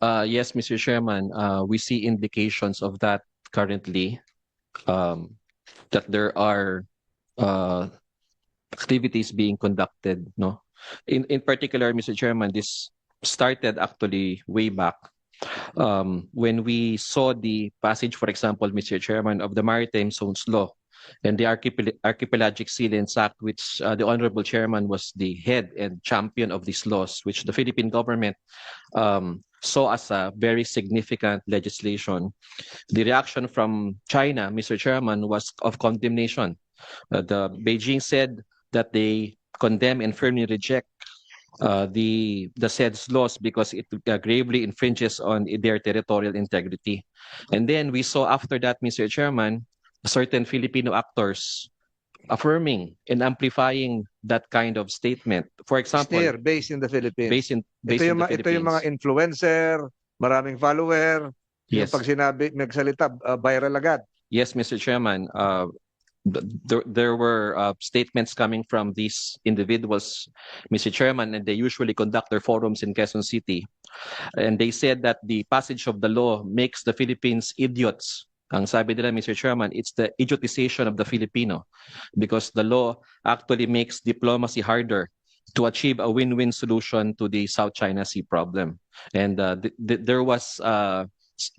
Uh, yes, Mr. Chairman, uh, we see indications of that currently. Um, that there are uh, activities being conducted, no? In in particular, Mr. Chairman, this started actually way back um, when we saw the passage, for example, Mr. Chairman, of the Maritime Zones Law and the Archipel- Archipelagic Sea Lanes Act, which uh, the Honorable Chairman was the head and champion of these laws, which the Philippine government um, saw as a very significant legislation. The reaction from China, Mr. Chairman, was of condemnation. Uh, the Beijing said that they condemn and firmly reject uh, the the said laws because it uh, gravely infringes on their territorial integrity. And then we saw after that, Mr. Chairman, certain Filipino actors affirming and amplifying that kind of statement. For example, Steer, based in the Philippines. based in based ito, in yung, the ma- ito yung mga Philippines. influencer, maraming follower. Yung Yes. pag sinabi, nagsalita, uh, viral agad. Yes, Mr. Chairman. Uh, th- there, there were uh, statements coming from these individuals, Mr. Chairman, and they usually conduct their forums in Quezon City. And they said that the passage of the law makes the Philippines idiots. Ang sabi nila, Mr. Chairman, it's the idiotization of the Filipino because the law actually makes diplomacy harder to achieve a win-win solution to the South China Sea problem. And uh, th- th- there was uh,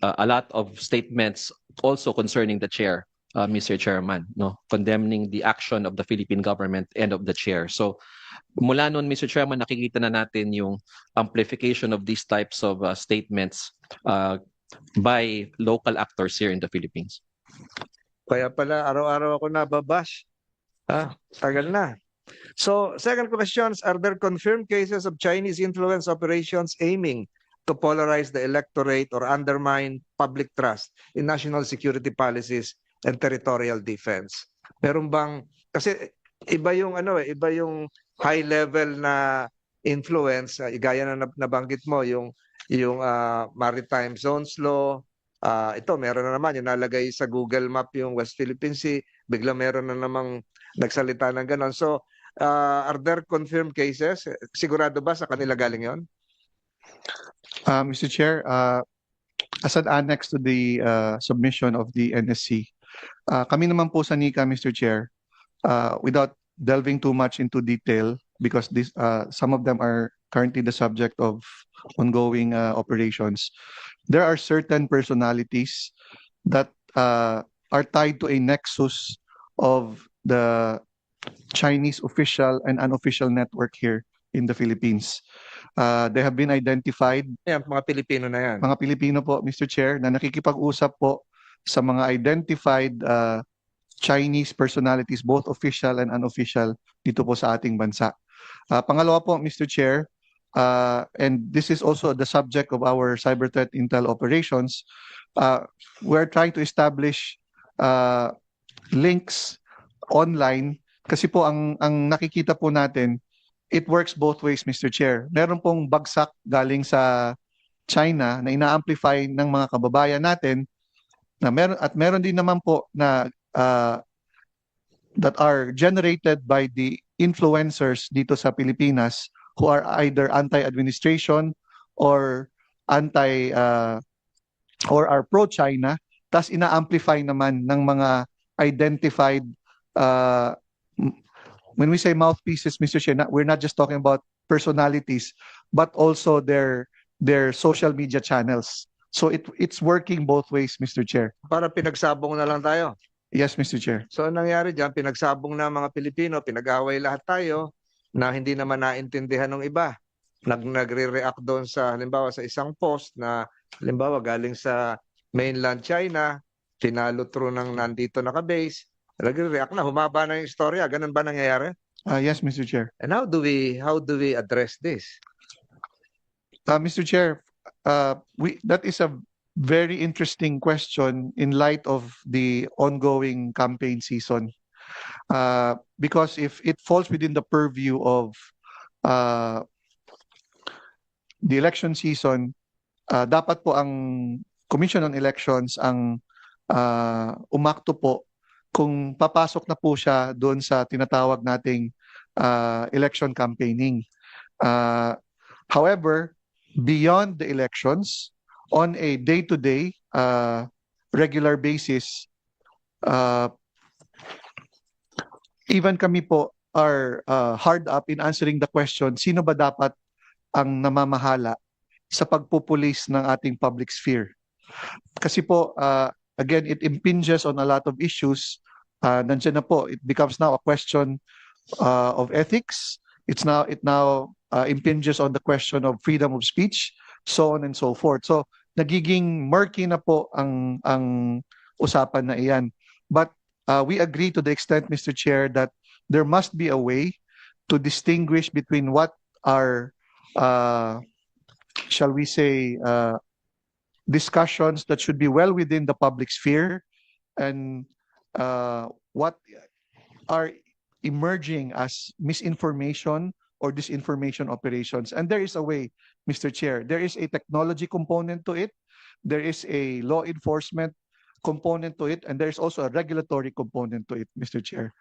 uh, a lot of statements also concerning the chair, uh, Mr. Chairman, no, condemning the action of the Philippine government and of the chair. So mula noon, Mr. Chairman, nakikita na natin yung amplification of these types of uh, statements uh, by local actors here in the Philippines. Kaya pala, araw-araw ako nababash. Ah, tagal na. So, second questions, are there confirmed cases of Chinese influence operations aiming to polarize the electorate or undermine public trust in national security policies and territorial defense? Meron bang, kasi iba yung ano eh, iba yung high level na influence, uh, gaya na nab- nabanggit mo, yung yung ah, maritime zones law, Ah, ito meron na naman yung nalagay sa Google Map yung West Philippine Sea, bigla meron na namang nagsalita ng ganon. So, ah, are there confirmed cases? Sigurado ba sa kanila galing yon? Uh, Mr. Chair, uh, as an annex to the uh, submission of the NSC, uh, kami naman po sa NICA, Mr. Chair, uh, without delving too much into detail, because this, uh, some of them are currently the subject of ongoing uh, operations, there are certain personalities that uh, are tied to a nexus of the Chinese official and unofficial network here in the Philippines. Uh, they have been identified Yan, mga Pilipino na yan. mga Pilipino po, Mr. Chair, na nakikipag-usap po sa mga identified uh, Chinese personalities, both official and unofficial, dito po sa ating bansa. Uh, pangalawa po, Mr. Chair, uh, and this is also the subject of our cyber threat intel operations, uh, we're trying to establish uh, links online kasi po ang ang nakikita po natin it works both ways Mr. Chair. Meron pong bagsak galing sa China na ina-amplify ng mga kababayan natin na meron at meron din naman po na uh, that are generated by the influencers dito sa Pilipinas who are either anti-administration or anti uh, or are pro-China tas ina-amplify naman ng mga identified uh, when we say mouthpieces Mr. Chair not, we're not just talking about personalities but also their their social media channels so it it's working both ways Mr. Chair Para pinagsabong na lang tayo. yes Mr. Chair So, anong nangyari dyan, pinagsabong na mga Pilipino, pinag-away lahat tayo na hindi naman naintindihan ng iba. Nag nagre-react doon sa, halimbawa, sa isang post na, halimbawa, galing sa mainland China, tinalo through ng nandito naka-base, nagre-react na, humaba na yung istorya. Ganun ba nangyayari? uh, yes Mr. Chair And how do we, how do we address this? Uh, Mr. Chair, uh, we, that is a very interesting question in light of the ongoing campaign season. Uh, because if it falls within the purview of uh, the election season, uh, dapat po ang Commission on Elections ang uh, umakto po kung papasok na po siya doon sa tinatawag nating uh, election campaigning. Uh, however, beyond the elections on a day-to-day, uh, regular basis. Uh, even kami po are uh, hard up in answering the question, sino ba dapat ang namamahala sa pagpupulis ng ating public sphere? Kasi po, uh, again, it impinges on a lot of issues. Uh, nandiyan na po, it becomes now a question uh, of ethics. It's now, it now uh, impinges on the question of freedom of speech, so on and so forth. So, nagiging murky na po ang, ang usapan na iyan. But uh, we agree to the extent, Mr. Chair, that there must be a way to distinguish between what are, uh, shall we say, uh, discussions that should be well within the public sphere and uh, what are emerging as misinformation or disinformation operations. And there is a way, Mr. Chair, there is a technology component to it, there is a law enforcement component to it, and there's also a regulatory component to it, Mr. Chair.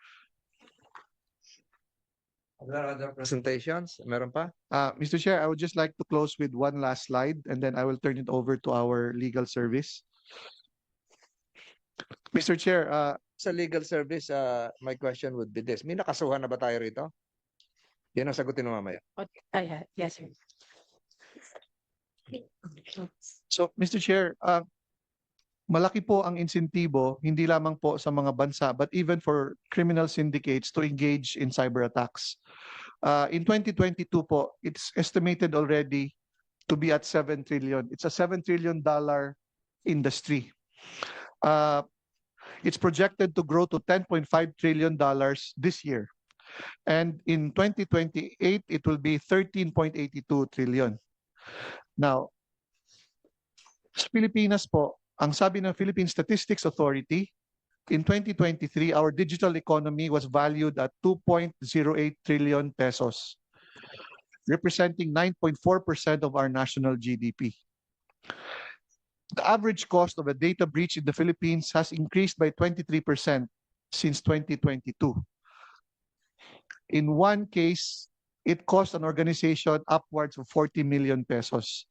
Are there other presentations? Meron pa? Uh, Mr. Chair, I would just like to close with one last slide, and then I will turn it over to our legal service. Mr. Chair, uh, Sa legal service, uh, my question would be this. May nakasuhan na ba tayo rito? Yan ang sagutin mo mamaya. Okay. Ah, yeah. Yes, sir. So, Mr. Chair, uh, malaki po ang insentibo, hindi lamang po sa mga bansa, but even for criminal syndicates to engage in cyber attacks. Uh, in 2022 po, it's estimated already to be at 7 trillion. It's a 7 trillion dollar industry. Uh, it's projected to grow to 10.5 trillion dollars this year. And in 2028, it will be 13.82 trillion. Now, sa Pilipinas po, ang sabi ng Philippine Statistics Authority, in 2023, our digital economy was valued at 2.08 trillion pesos, representing 9.4% of our national GDP. The average cost of a data breach in the Philippines has increased by 23% since 2022. In one case, it cost an organization upwards of 40 million pesos.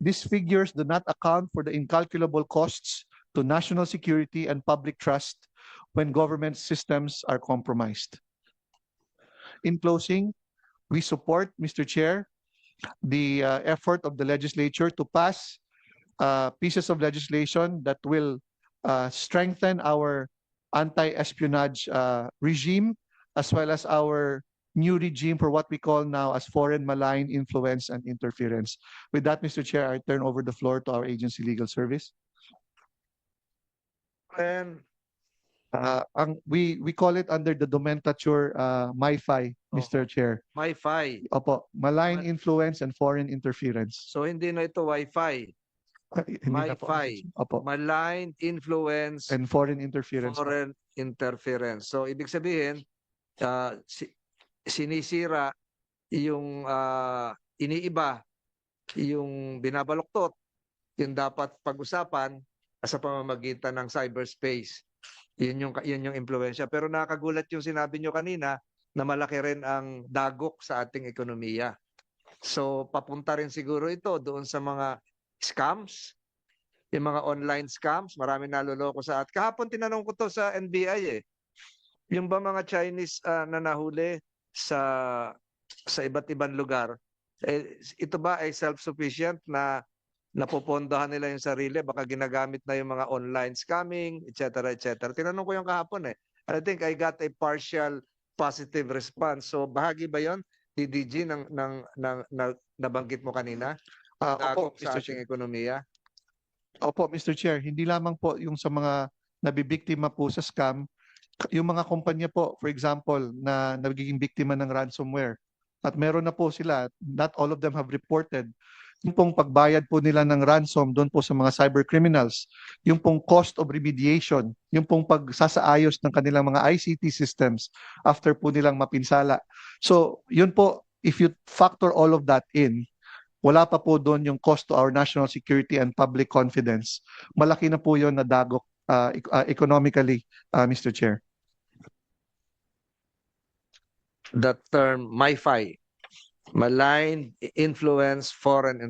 These figures do not account for the incalculable costs to national security and public trust when government systems are compromised. In closing, we support, Mr. Chair, the uh, effort of the legislature to pass uh, pieces of legislation that will uh, strengthen our anti-espionage uh, regime as well as our new regime for what we call now as foreign malign influence and interference. With that, Mr. Chair, I turn over the floor to our agency legal service. And Uh, ang, we, we call it under the nomenclature uh, MIFI, Mr. Chair. Wi-Fi. Opo, malign Ma- influence and foreign interference. So hindi na ito Wi-Fi. Na. MiFi. Opo, Malign influence and foreign interference. foreign interference. So ibig sabihin, uh, si- sinisira yung uh, iniiba, yung binabaluktot, yung dapat pag-usapan sa pamamagitan ng cyberspace. Yun yung yun yung impluwensya. Pero nakakagulat yung sinabi nyo kanina na malaki rin ang dagok sa ating ekonomiya. So papunta rin siguro ito doon sa mga scams, yung mga online scams, marami naloloko sa at kahapon tinanong ko to sa NBI eh. Yung ba mga Chinese ah, na nahuli sa sa iba't ibang lugar, eh, ito ba ay self-sufficient na napopondohan nila yung sarili, baka ginagamit na yung mga online scamming, etc. etc. Tinanong ko yung kahapon eh. And I think I got a partial positive response. So bahagi ba yon DDG ng ng ng, ng nabanggit mo kanina? Ah, opo, sa Mr. Chair. ating ekonomiya. Opo, Mr. Chair, hindi lamang po yung sa mga nabibiktima po sa scam, yung mga kumpanya po, for example, na nagiging biktima ng ransomware. At meron na po sila, not all of them have reported, yung pong pagbayad po nila ng ransom doon po sa mga cyber criminals, yung pong cost of remediation, yung pong pagsasaayos ng kanilang mga ICT systems after po nilang mapinsala. So, yun po, if you factor all of that in, wala pa po doon yung cost to our national security and public confidence. Malaki na po yun na dagok uh, uh, economically, uh, Mr. Chair. The term MiFi, malign influence foreign